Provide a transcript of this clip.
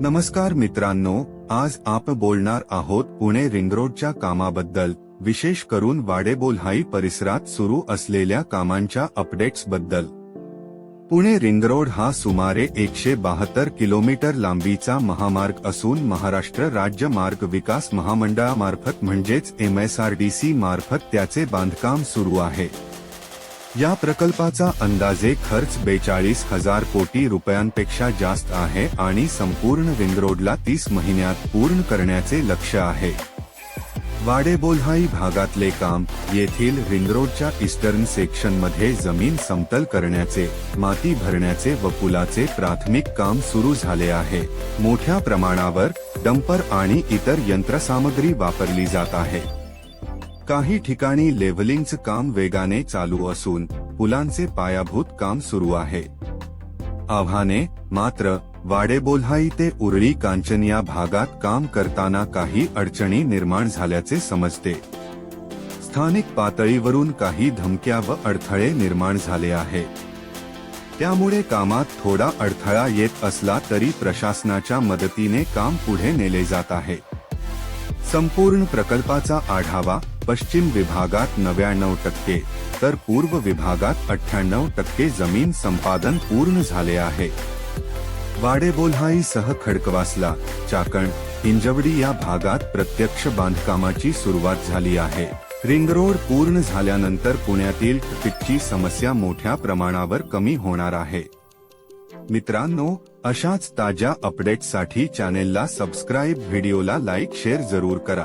नमस्कार मित्रांनो आज आप बोलणार आहोत पुणे रिंगरोडच्या कामाबद्दल. विशेष करून वाडेबोल्हाई परिसरात सुरू असलेल्या कामांच्या अपडेट्सबद्दल. पुणे रिंग रोड हा सुमारे एकशे बहात्तर किलोमीटर लांबीचा महामार्ग असून महाराष्ट्र राज्य मार्ग विकास महामंडळामार्फत म्हणजेच एमएसआरडीसी मार्फत त्याचे बांधकाम सुरू आहे. या प्रकल्पाचा अंदाजे खर्च बेचाळीस हजार कोटी रुपयांपेक्षा जास्त आहे आणि संपूर्ण रिंग रोडला तीस महिन्यात पूर्ण करण्याचे लक्ष्य आहे. वाडेबोल्हाई भागातले काम येथील रिंगरोडच्या रोडच्या ईस्टर्न सेक्शनमध्ये जमीन समतल करण्याचे माती भरण्याचे व पुलाचे प्राथमिक काम सुरू झाले आहे. मोठ्या प्रमाणावर डंपर आणि इतर यंत्रसामग्री वापरली जात आहे. काही ठिकाणी लेव्हलिंगचं काम वेगाने चालू असून पुलांचे पायाभूत काम सुरू आहे. आव्हाने मात्र वाडेबोल्हाई ते उरळी कांचन या भागात काम करताना काही अडचणी निर्माण झाल्याचे समजते. स्थानिक पातळीवरून काही धमक्या व अडथळे निर्माण झाले आहे. त्यामुळे कामात थोडा अडथळा येत असला तरी प्रशासनाच्या मदतीने काम पुढे नेले जात आहे. संपूर्ण प्रकल्पाचा आढावा पश्चिम विभागात नव्याण्णव टक्के तर पूर्व विभागात अठ्ठ्याण्णव टक्के जमीन संपादन पूर्ण झाले आहे. वाडेबोल्हाई सह खडकवासला चाकण हिंजवडी या भागात प्रत्यक्ष बांधकामाची सुरुवात झाली आहे. रिंग रोड पूर्ण झाल्यानंतर पुण्यातील ट्रॅफिकची समस्या मोठ्या प्रमाणावर कमी होणार आहे. मित्रांनो अशाच ताज्या अपडेट्ससाठी चॅनेलला सबस्क्राईब व्हिडिओला लाईक शेअर जरूर करा.